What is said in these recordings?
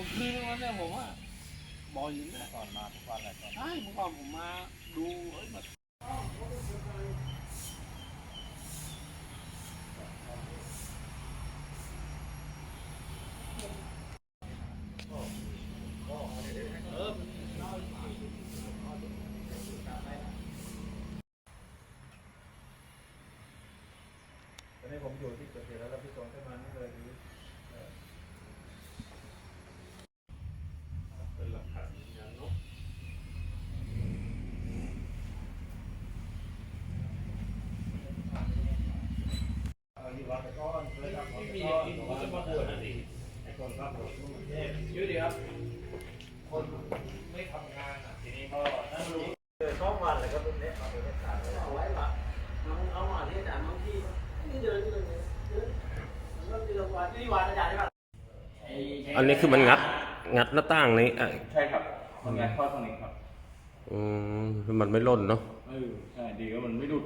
มื่อคืนวันเนี้ยผมว่าบอกอยู่นะก่อนมาทุกวันแหละก่อนใช่เมื่อก่อนผมมาดูเฮ้ยมันตอนนี้ผมอยู่ที่เกิดเหตุแล้วแล้วพี่สวนขึ้นมานี่เลยดู เป็นหลักฐานยืนยันเนาะ เอาอยู่วัดแต่ก้อนเคยทำไม่ไม่มีมีอย่างนี้ผมก็จะมาบวชนะสิไอ้คนรับผมกรุงเทพเยอะดีครับ คนไม่ทำงานอะทีนี้ก็นั่งรู้เจอสองวันเลยก็เป็นเน็ตมาเป็นเน็ตการเลยเอาไว้ปะน้องเอามาที่อาจารย์บางที่นี่เดินนี่เลยเดินแล้วที่เราวัดที่วัดอาจารย์ใช่ปะอันนี้คือมันงัด งัดหน้าต่างนี้อะใช่ครับคนงานทอดตรงนี้ครับอืมมันไม่ล่นเนาะเออใช่ดีก็มันไม่ดุด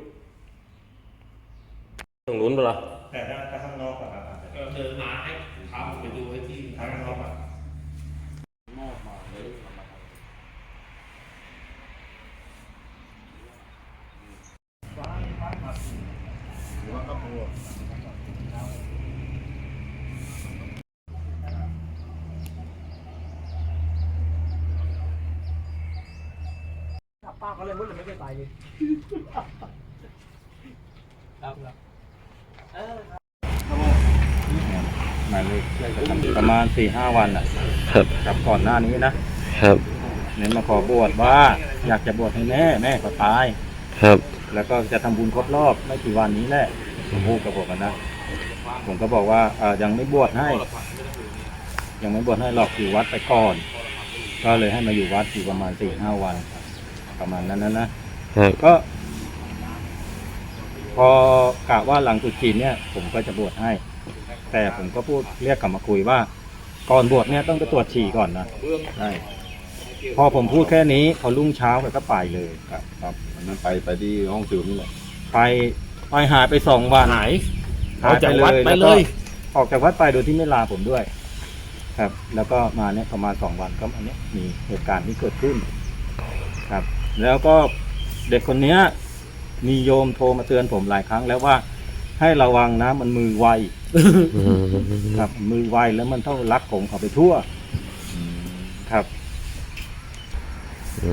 ตรงนู้นเปล่า แต่ถ้าถ้าข้างนอกอะครับเออเดินมาให้พาผมไปดูไอ้ที่ข้างนอกอะมอบมาเลยเอามาทำหรือว่าข้าวโพดป้าเขาเลยมุดเลยไม่ได้ไปเลยครับครับเออ หมายเลขประมาณสี่ห้าวันอะครับกับก่อนหน้านี้นะครับเน้นมาขอบวชว่า อยากจะบวชให้แม่แม่ก็ตาย ครับ แล้วก็จะทำบุญครบรอบไม่กี่วันนี้แหละผมพูดกับผมกันนะ ผมก็บอกว่าเอ่อยังไม่บวชให้ ยังไม่บวชให้หรอกอยู่วัดไปก่อน ก็เลยให้มาอยู่วัดอยู่ประมาณสี่ห้าวัน ประมาณนั้นนะนะครับ ก็ พอกะว่าหลังตรุษจีนเนี่ยผมก็จะบวชให้ แต่ผมก็พูดเรียกกลับมาคุยว่า ก่อนบวชเนี่ยต้องไปตรวจฉี่ก่อนนะใช่พอผมพูดแค่นี้พอรุ่งเช้าก็ไปเลยครับครับวันนั้นไปไปที่ห้องสืบนี่แหละไปไปหายไปสองวันหายหายออกจากวัดไปแวเลยก็ออกจากวัดไปโดยที่ไม่ลาผมด้วย ครับ แล้วก็มาเนี่ยประมาณสองวันก็อันเนี้ยมีเหตุการณ์ที่เกิดขึ้น ครับ แล้วก็เด็กคนเนี้ย มีโยมโทรมาเตือนผมหลายครั้งแล้วว่า ให้ระวังนะมันมือไวอืมครับ มือไวแล้วมันต้องลักผมเขาไปทั่วครับ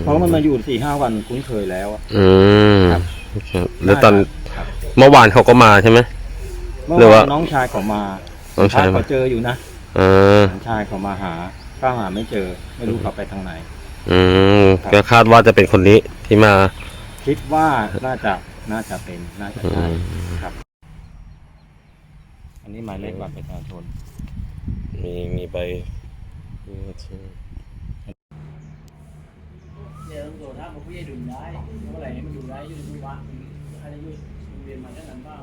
เพราะมันมาอยู่สี่ห้าวันคุ้นเคยแล้วอะอืมครับครับแล้วตอนครับเมื่อวานเขาก็มาใช่ไหม เมื่อหรือวาว่านน้องชายเขามาน้องชายมา เขาเจออยู่นะเออน้องชายเขามาหาก็หาไม่เจอ ไม่รู้เขาไปทางไหน อืมครับก็คาดว่าจะเป็นคนนี้ที่มา คิดว่าน่าจะน่าจะเป็นน่าจะใช่อืมครับ อันนี้หมายเลขบัตรประชาชนมีมีใบเดี๋ยวตำรวจถ้าผมไม่ได้ดูได้เมื่อไหร่มันดูได้อยู่ในวัดใครจะอยู่โรงเรียนมาแค่นั้นบ้าง